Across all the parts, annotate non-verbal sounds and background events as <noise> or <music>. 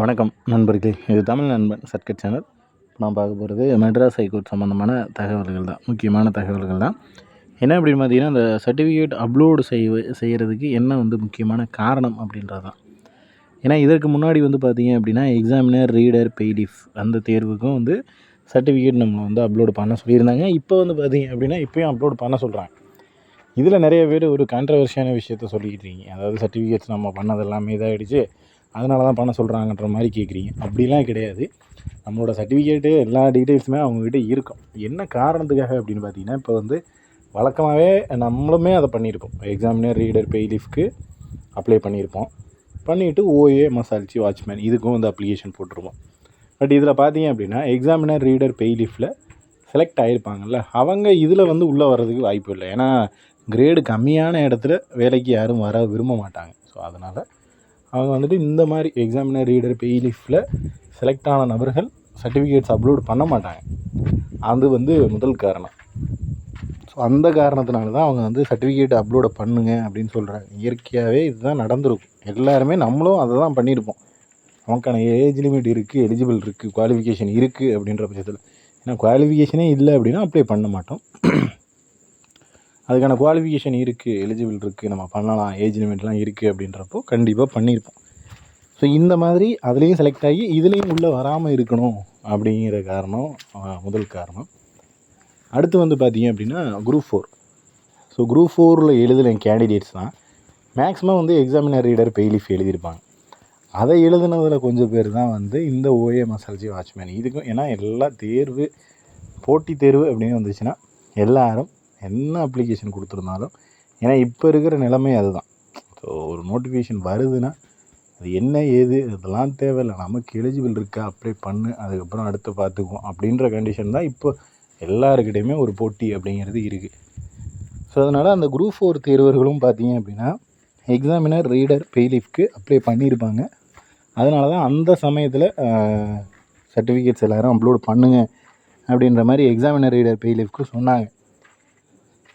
வணக்கம் நண்பர்களே. இது தமிழ் நண்பன் சர்க்கட் சேனல். நான் பார்க்க போகிறது மெட்ராஸ் ஹைகோர்ட் சம்மந்தமான தகவல்கள் தான். முக்கியமான தகவல்கள் தான். என்ன அப்படின்னு பார்த்தீங்கன்னா இந்த சர்டிஃபிகேட் அப்லோடு செய்வ செய்கிறதுக்கு என்ன வந்து முக்கியமான காரணம் அப்படின்றது தான். ஏன்னா இதற்கு முன்னாடி வந்து பார்த்தீங்க அப்படின்னா எக்ஸாமினர் ரீடர் பெய்டிஃப் அந்த தேர்வுக்கும் வந்து சர்டிஃபிகேட் நம்ம வந்து அப்லோடு பண்ண சொல்லியிருந்தாங்க. இப்போ வந்து பார்த்தீங்க அப்படின்னா இப்போயும் அப்லோடு பண்ண சொல்கிறாங்க இதில் நிறைய பேர் ஒரு கான்ட்ரவர்ஷியான விஷயத்த சொல்லிக்கிட்டு இருக்கீங்க. அதாவது சர்டிஃபிகேட்ஸ் நம்ம பண்ணது எல்லாமே இதாகிடுச்சு அதனால தான் பண்ண சொல்கிறாங்கன்ற மாதிரி கேட்குறீங்க அப்படிலாம் கிடையாது. நம்மளோட சர்டிஃபிகேட்டு எல்லா டீட்டெயில்ஸுமே அவங்கக்கிட்ட இருக்கும். என்ன காரணத்துக்காக அப்படின்னு பார்த்தீங்கன்னா இப்போ வந்து வழக்கமாகவே நம்மளுமே அதை பண்ணியிருப்போம். எக்ஸாமினர் ரீடர் பெய்லிஃப்க்கு அப்ளை பண்ணியிருப்போம். பண்ணிவிட்டு ஓஏ மசாலிச்சி வாட்ச்மேன் இதுக்கும் வந்து அப்ளிகேஷன் போட்டிருப்போம். பட் இதில் பார்த்தீங்க அப்படின்னா எக்ஸாமினர் ரீடர் பெய்லிஃபில் செலக்ட் ஆகிருப்பாங்கல்ல அவங்க இதில் வந்து உள்ளே வர்றதுக்கு வாய்ப்பு இல்லை. ஏன்னா கிரேடு கம்மியான இடத்துல வேலைக்கு யாரும் வர விரும்ப மாட்டாங்க. ஸோ அதனால் அவங்க வந்துட்டு இந்த மாதிரி எக்ஸாமினர் ரீடர் பெய்லிஃபில் செலக்ட் ஆன நபர்கள் சர்டிஃபிகேட்ஸ் அப்லோட் பண்ண மாட்டாங்க. அது வந்து முதல் காரணம். ஸோ அந்த காரணத்தினால தான் அவங்க வந்து சர்டிஃபிகேட் அப்லோடு பண்ணுங்க அப்படின்னு சொல்கிறாங்க இயற்கையாகவே இதுதான் நடந்திருக்கும். எல்லாருமே நம்மளும் அதை தான் பண்ணியிருப்போம். நமக்கான ஏஜ் லிமிட் இருக்குது எலிஜிபிள் இருக்குது குவாலிஃபிகேஷன் இருக்குது அப்படின்ற பட்சத்தில். ஏன்னா குவாலிஃபிகேஷனே இல்லை அப்படின்னா அப்ளை பண்ண மாட்டோம். அதுக்கான குவாலிஃபிகேஷன் இருக்குது எலிஜிபிள் இருக்குது நம்ம பண்ணலாம் ஏஜ் லிமிட்லாம் இருக்குது அப்படின்றப்போ கண்டிப்பாக பண்ணியிருப்போம். ஸோ இந்த மாதிரி அதுலேயும் செலக்ட் ஆகி இதுலேயும் உள்ளே வராமல் இருக்கணும் அப்படிங்கிற காரணம் முதல் காரணம். அடுத்து வந்து பார்த்தீங்க அப்படின்னா குரூப் ஃபோர் ஸோ குரூப் ஃபோரில் எழுதின கேண்டிடேட்ஸ் தான். மேக்ஸிமம் வந்து எக்ஸாமினர் ரீடர் பெய்லிஃப் எழுதியிருப்பாங்க. அதை எழுதுனதில் கொஞ்சம் பேர் தான் வந்து இந்த ஓஏ மசால்ஜி வாட்ச்மேன் இதுக்கும் ஏன்னா எல்லா தேர்வு போட்டி தேர்வு அப்படின்னு வந்துச்சுன்னா எல்லாரும் என்ன அப்ளிகேஷன் கொடுத்துருந்தாலும் ஏன்னா இப்போ இருக்கிற நிலைமை அதுதான். ஸோ ஒரு நோட்டிஃபிகேஷன் வருதுன்னா அது என்ன ஏது இதெல்லாம் தேவையில்லை. நமக்கு எலிஜிபிள் இருக்கா? அப்ளை பண்ணு அதுக்கப்புறம் அடுத்து பார்த்துக்குவோம். அப்படின்ற கண்டிஷன் தான் இப்போ எல்லாருக்கிட்டையுமே ஒரு போட்டி அப்படிங்கிறது இருக்குது ஸோ அதனால் அந்த குரூப் ஃபோர் தேர்வர்களும் பார்த்தீங்க அப்படின்னா எக்ஸாமினர் ரீடர் பெய்லிஃப்க்கு அப்ளை பண்ணியிருப்பாங்க. அதனால தான் அந்த சமயத்தில் சர்டிஃபிகேட்ஸ் எல்லோரும் அப்லோட் பண்ணுங்க அப்படின்ற மாதிரி எக்ஸாமினர் ரீடர் பெய்லிஃப்க்கு சொன்னாங்க.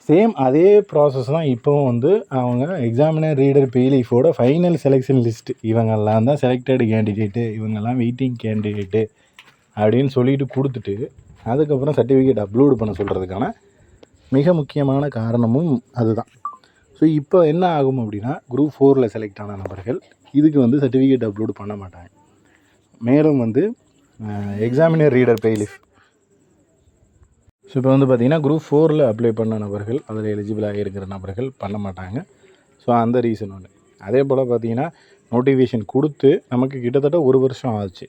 சேம் அதே ப்ராசஸ் தான் இப்போவும் வந்து அவங்க எக்ஸாமினர் ரீடர் பெய்லீஃபோட ஃபைனல் செலெக்ஷன் லிஸ்ட்டு இவங்கெல்லாம் தான் செலக்டட் கேண்டிடேட்டு இவங்கெல்லாம் வெயிட்டிங் கேண்டிடேட்டு அப்படின்னு சொல்லிட்டு கொடுத்துட்டு அதுக்கப்புறம் சர்டிஃபிகேட் அப்லோடு பண்ண சொல்கிறதுக்கான மிக முக்கியமான காரணமும் அதுதான். ஸோ இப்போ என்ன ஆகும் அப்படின்னா குரூப் ஃபோரில் செலக்ட் ஆன நபர்கள் இதுக்கு வந்து சர்டிஃபிகேட் அப்லோடு பண்ண மாட்டாங்க. மேலும் வந்து எக்ஸாமினர் ரீடர் பெய்லிஃப் ஸோ இப்போ வந்து பார்த்திங்கன்னா குரூப் ஃபோரில் அப்ளை பண்ண நபர்கள் அதில் எலிஜிபிளாக இருக்கிற நபர்கள் பண்ண மாட்டாங்க. ஸோ அந்த ரீசன் ஒன்று அதே போல் பார்த்திங்கன்னா நோட்டிஃபிகேஷன் கொடுத்து நமக்கு கிட்டத்தட்ட ஒரு வருஷம் ஆச்சு.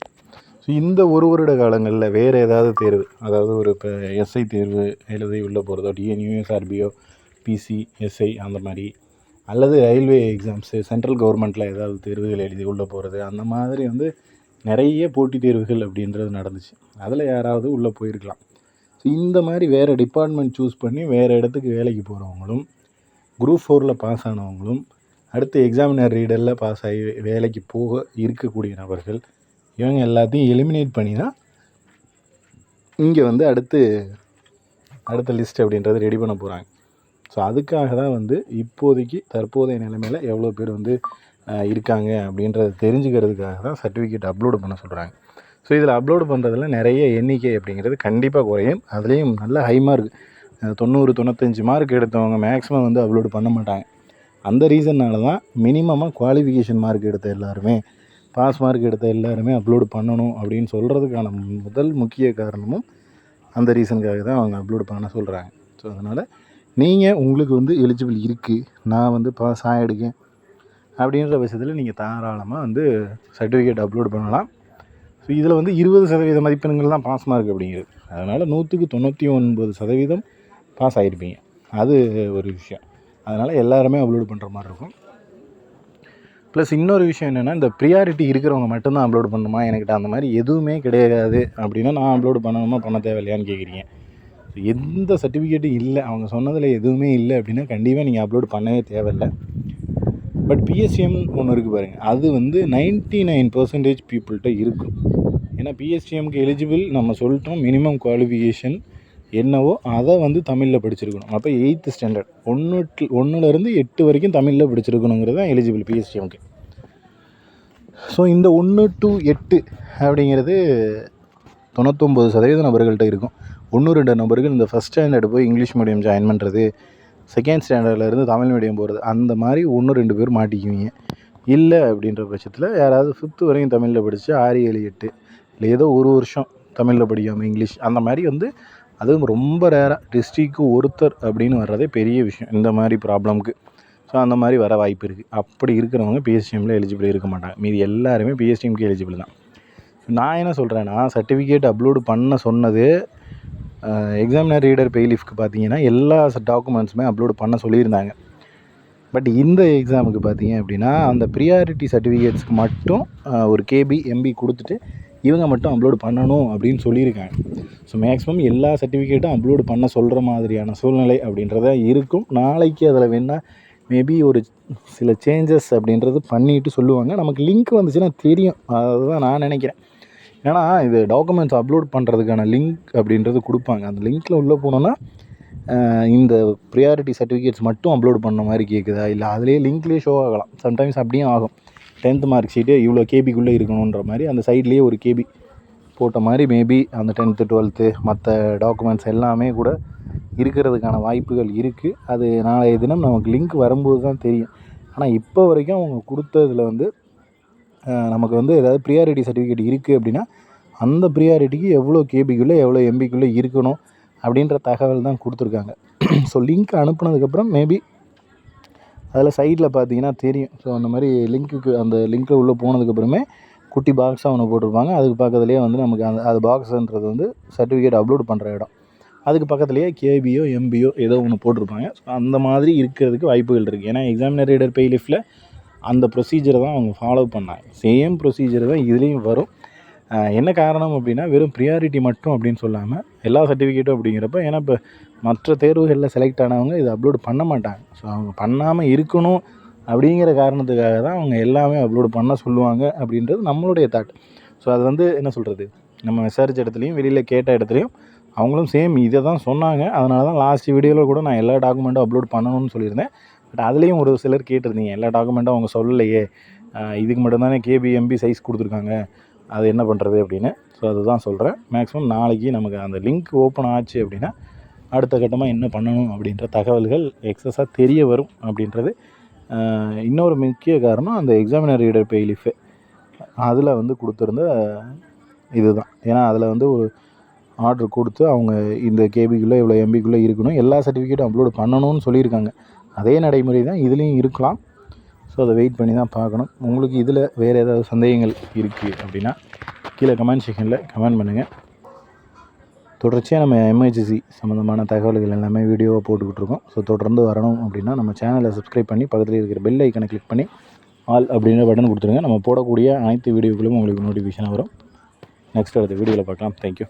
ஸோ இந்த ஒரு வருட காலங்களில் வேறு ஏதாவது தேர்வு அதாவது ஒரு இப்போ எஸ்ஐ தேர்வு எழுதி உள்ளே போகிறதோ டிஎன்யூஎஸ்ஆர்பிஓ பிசி எஸ்ஐ அந்த மாதிரி அல்லது ரயில்வே எக்ஸாம்ஸு சென்ட்ரல் கவர்மெண்ட்டில் ஏதாவது தேர்வுகள் எழுதி உள்ளே போகிறது அந்த மாதிரி வந்து நிறைய போட்டித் தேர்வுகள் அப்படின்றது நடந்துச்சு. அதில் யாராவது உள்ளே போயிருக்கலாம். ஸோ இந்த மாதிரி வேறு டிபார்ட்மெண்ட் சூஸ் பண்ணி வேறு இடத்துக்கு வேலைக்கு போகிறவங்களும் குரூப் ஃபோரில் பாஸ் ஆனவங்களும் அடுத்து எக்ஸாமினர் ரீடரில் பாஸ் ஆகி வேலைக்கு போக இருக்கக்கூடிய நபர்கள் இவங்க எல்லாத்தையும் எலிமினேட் பண்ணி தான் இங்கே வந்து அடுத்து அடுத்த லிஸ்ட் அப்படின்றத ரெடி பண்ண போகிறாங்க ஸோ அதுக்காக தான் வந்து இப்போதைக்கு தற்போதைய நிலைமையில் எவ்வளோ பேர் வந்து இருக்காங்க அப்படின்றத தெரிஞ்சுக்கிறதுக்காக தான் சர்டிஃபிகேட் அப்லோடு பண்ண சொல்கிறாங்க ஸோ இதில் அப்லோடு பண்ணுறதுல நிறைய எண்ணிக்கை அப்படிங்கிறது கண்டிப்பாக குறையும். அதுலேயும் நல்ல ஹை மார்க் தொண்ணூறு தொண்ணூத்தஞ்சு மார்க் எடுத்தவங்க மேக்ஸிமம் வந்து அப்லோடு பண்ண மாட்டாங்க. அந்த ரீசன்னால தான் மினிமமாக குவாலிஃபிகேஷன் மார்க் எடுத்த எல்லாருமே பாஸ் மார்க் எடுத்த எல்லாருமே அப்லோடு பண்ணணும் அப்படின்னு சொல்கிறதுக்கான முதல் முக்கிய காரணமும் அந்த ரீசனுக்காக தான் அவங்க அப்லோடு பண்ண சொல்கிறாங்க ஸோ அதனால் நீங்கள் உங்களுக்கு வந்து எலிஜிபிள் இருக்குது நான் வந்து பாஸ் ஆகிடுக்கேன் அப்படின்ற பட்சத்தில் நீங்கள் தாராளமாக வந்து சர்டிஃபிகேட் அப்லோடு பண்ணலாம். ஸோ இதில் வந்து இருபது சதவீத மதிப்பெண்கள் தான் பாஸ் மார்க் அப்படிங்கிறது. அதனால் நூற்றுக்கு தொண்ணூற்றி ஒன்பது சதவீதம் பாஸ் ஆகிருப்பீங்க அது ஒரு விஷயம். அதனால் எல்லாருமே அப்லோடு பண்ணுற மாதிரி இருக்கும். ப்ளஸ் இன்னொரு விஷயம் என்னென்னா இந்த ப்ரியாரிட்டி இருக்கிறவங்க மட்டும்தான் அப்லோடு பண்ணணுமா எனக்கிட்ட அந்த மாதிரி எதுவுமே கிடையாது. அப்படின்னா நான் அப்லோடு பண்ணணுமா? பண்ண தேவையில்லையான்னு கேட்குறீங்க எந்த சர்டிஃபிகேட்டும் இல்லை. அவங்க சொன்னதில் எதுவுமே இல்லை அப்படின்னா கண்டிப்பாக நீங்கள் அப்லோட் பண்ணவே தேவையில்லை. பட் பிஎஸ்சிஎம் ஒன்று இருக்குது பாருங்கள் அது வந்து நைன்ட்டி நைன் பர்சன்டேஜ் பீப்புள்கிட்ட இருக்கும் ஏன்னா பிஎஸ்சிஎம்க்கு எலிஜிபிள் நம்ம சொல்லிட்டோம் மினிமம் குவாலிஃபிகேஷன் என்னவோ அதை வந்து தமிழில் படிச்சிருக்கணும். அப்போ எயித்து ஸ்டாண்டர்ட் ஒன்று ஒன்றுலேருந்து எட்டு வரைக்கும் தமிழில் படிச்சிருக்கணுங்கிறது தான் எலிஜிபிள் பிஎஸ்சிஎம்க்கு ஸோ இந்த ஒன்று டு எட்டு அப்படிங்கிறது தொண்ணூத்தொம்பது சதவீத நபர்கள்ட்ட இருக்கும். ஒன்று ரெண்டு நபர்கள் இந்த ஃபஸ்ட் ஸ்டாண்டர்டு போய் இங்கிலீஷ் மீடியம் ஜாயின் பண்ணுறது செகண்ட் ஸ்டாண்டர்ட்லேருந்து தமிழ் மீடியம் போகிறது அந்த மாதிரி ஒன்று ரெண்டு பேர் மாட்டிக்குவீங்க. இல்லை அப்படின்ற பட்சத்தில் யாராவது ஃபிஃப்த்து வரையும் தமிழில் படித்து ஆறு ஏழு எட்டு இல்லை ஏதோ ஒரு வருஷம் தமிழில் படிக்காமல் இங்கிலீஷ் அந்த மாதிரி வந்து அதுவும் ரொம்ப ரேராக டிஸ்ட்ரிக்கு ஒருத்தர் அப்படின்னு வர்றதே பெரிய விஷயம். இந்த மாதிரி ப்ராப்ளம்க்கு ஸோ அந்த மாதிரி வர வாய்ப்பு இருக்குது அப்படி இருக்கிறவங்க பிஎஸ்டிஎம்மில் எலிஜிபிள் இருக்க மாட்டாங்க. மீதி எல்லாருமே பிஎஸ்டிஎம்க்கு எலிஜிபிள் தான். நான் என்ன சொல்கிறேன்னா சர்டிஃபிகேட் அப்லோடு பண்ண சொன்னது எக்ஸாமினர் ரீடர் பெய்லிஃப்க்கு பார்த்தீங்கன்னா எல்லா டாக்குமெண்ட்ஸுமே அப்லோடு பண்ண சொல்லியிருந்தாங்க. பட் இந்த எக்ஸாமுக்கு பார்த்தீங்க அப்படின்னா அந்த ப்ரியாரிட்டி சர்டிஃபிகேட்ஸ்க்கு மட்டும் ஒரு கேபி எம்பி கொடுத்துட்டு இவங்க மட்டும் அப்லோடு பண்ணணும் அப்படின்னு சொல்லியிருக்காங்க. ஸோ மேக்ஸிமம் எல்லா சர்டிஃபிகேட்டும் அப்லோடு பண்ண சொல்கிற மாதிரியான சூழ்நிலை அப்படின்றத இருக்கும். நாளைக்கு அதில் வேணால் மேபி ஒரு சில சேஞ்சஸ் அப்படின்றது பண்ணிட்டு சொல்லுவாங்க. நமக்கு லிங்க் வந்துச்சுன்னா தெரியும். அதுதான் நான் நினைக்கிறேன். ஏன்னா இது டாக்குமெண்ட்ஸ் அப்லோட் பண்ணுறதுக்கான லிங்க் அப்படின்றது கொடுப்பாங்க. அந்த லிங்க்கில் உள்ளே போனோன்னா இந்த ப்ரியாரிட்டி சர்டிஃபிகேட்ஸ் மட்டும் அப்லோட் பண்ண மாதிரி கேட்குதா இல்லை அதுலேயே லிங்க்லேயே ஷோ ஆகலாம். சம்டைம்ஸ் அப்படியும் ஆகும். டென்த் மார்க் ஷீட்டு இவ்வளோ கேபிக்குள்ளே இருக்கணுன்ற மாதிரி அந்த சைட்லேயே ஒரு கேபி போட்ட மாதிரி மேபி அந்த டென்த்து டுவெல்த்து மற்ற டாக்குமெண்ட்ஸ் எல்லாமே கூட இருக்கிறதுக்கான வாய்ப்புகள் இருக்குது அது நாளைய தினம் நமக்கு லிங்க் வரும்போது தான் தெரியும். ஆனால் இப்போ வரைக்கும் அவங்க கொடுத்ததில் வந்து நமக்கு வந்து ஏதாவது ப்ரியாரிட்டி சர்டிஃபிகேட் இருக்குது அப்படின்னா அந்த ப்ரியாரிட்டிக்கு எவ்வளோ கேபிக்குள்ளே எவ்வளோ எம்பிக்குள்ளே இருக்கணும் அப்படின்ற தகவல் தான் கொடுத்துருக்காங்க. <clears throat> ஸோ லிங்க் அனுப்புனதுக்கப்புறம் மேபி அதில் சைடில் பார்த்தீங்கன்னா தெரியும். ஸோ அந்த மாதிரி லிங்க்குக்கு அந்த லிங்க்கில் உள்ளே போனதுக்கப்புறமே குட்டி பாக்ஸாக ஒன்று போட்டிருப்பாங்க. அதுக்கு பக்கத்துலேயே வந்து நமக்கு அந்த அது பாக்ஸுன்றது வந்து சர்டிஃபிகேட் அப்லோட் பண்ணுற இடம். அதுக்கு பக்கத்துலேயே கேபியோ எம்பியோ ஏதோ ஒன்று போட்டிருப்பாங்க. ஸோ அந்த மாதிரி இருக்கிறதுக்கு வாய்ப்புகள் இருக்குது ஏன்னா எக்ஸாமினர் ரீடர் பே லிஃப்ட்டில் அந்த ப்ரொசீஜரை தான் அவங்க ஃபாலோ பண்ணாங்க. சேம் ப்ரொசீஜர் தான் இதுலேயும் வரும். என்ன காரணம் அப்படின்னா வெறும் ப்ரியாரிட்டி மட்டும் அப்படின்னு சொல்லாமல் எல்லா சர்டிஃபிகேட்டும் அப்படிங்கிறப்ப ஏன்னா இப்போ மற்ற தேர்வுகளில் செலக்ட் ஆனவங்க இதை அப்லோட் பண்ண மாட்டாங்க. ஸோ அவங்க பண்ணாமல் இருக்கணும் அப்படிங்கிற காரணத்துக்காக தான் அவங்க எல்லாமே அப்லோட் பண்ண சொல்லுவாங்க அப்படின்றது நம்மளுடைய தாட் ஸோ அது வந்து என்ன சொல்கிறது நம்ம விசாரித்த இடத்துலையும் வெளியில் கேட்ட இடத்துலையும் அவங்களும் சேம் இதை தான் சொன்னாங்க. அதனால தான் லாஸ்ட் வீடியோவில் கூட நான் எல்லா டாக்குமெண்ட்டும் அப்லோட் பண்ணணும்னு சொல்லியிருந்தேன். பட் அதுலேயும் ஒரு சிலர் கேட்டிருந்தீங்க எல்லா டாக்குமெண்ட்டும் அவங்க சொல்லலையே. இதுக்கு மட்டும்தானே கேபிஎம்பி சைஸ் கொடுத்துருக்காங்க. அது என்ன பண்ணுறது அப்படின்னு. ஸோ அதுதான் சொல்கிறேன் மேக்ஸிமம் நாளைக்கு நமக்கு அந்த லிங்க் ஓப்பன் ஆச்சு அப்படின்னா அடுத்த கட்டமாக என்ன பண்ணணும் அப்படின்ற தகவல்கள் எக்ஸஸாக தெரிய வரும் அப்படின்றது இன்னொரு முக்கிய காரணம் அந்த எக்ஸாமினர் ரீடர் பெய்லிஃபு அதில் வந்து கொடுத்துருந்த இதுதான். ஏன்னா அதில் வந்து ஒரு ஆர்டர் கொடுத்து அவங்க இந்த கேபிக்குள்ளே இவ்வளோ எம்பிக்குள்ளே இருக்கணும். எல்லா சர்டிஃபிகேட்டும் அப்லோட் பண்ணணும்னு சொல்லியிருக்காங்க. அதே நடைமுறை தான் இதுலேயும் இருக்கலாம். ஸோ அதை வெயிட் பண்ணி தான் பார்க்கணும். உங்களுக்கு இதில் வேறு ஏதாவது சந்தேகங்கள் இருக்குது அப்படின்னா கீழே கமெண்ட் செக்ஷனில் கமெண்ட் பண்ணுங்கள் தொடர்ச்சியாக நம்ம எம்ஹெச்சி சம்மந்தமான தகவல்கள் எல்லாமே வீடியோவாக போட்டுக்கிட்டு இருக்கோம் ஸோ தொடர்ந்து வரணும் அப்படின்னா நம்ம சேனலை சப்ஸ்கிரைப் பண்ணி பக்கத்தில் இருக்கிற பெல் ஐக்கனை கிளிக் பண்ணி ஆல் அப்படின்ற பட்டன் கொடுத்துருங்க நம்ம போடக்கூடிய அனைத்து வீடியோக்களும் உங்களுக்கு நோட்டிஃபிகேஷனாக வரும். நெக்ஸ்ட் அடுத்த வீடியோவில் பார்க்கலாம். தேங்க்யூ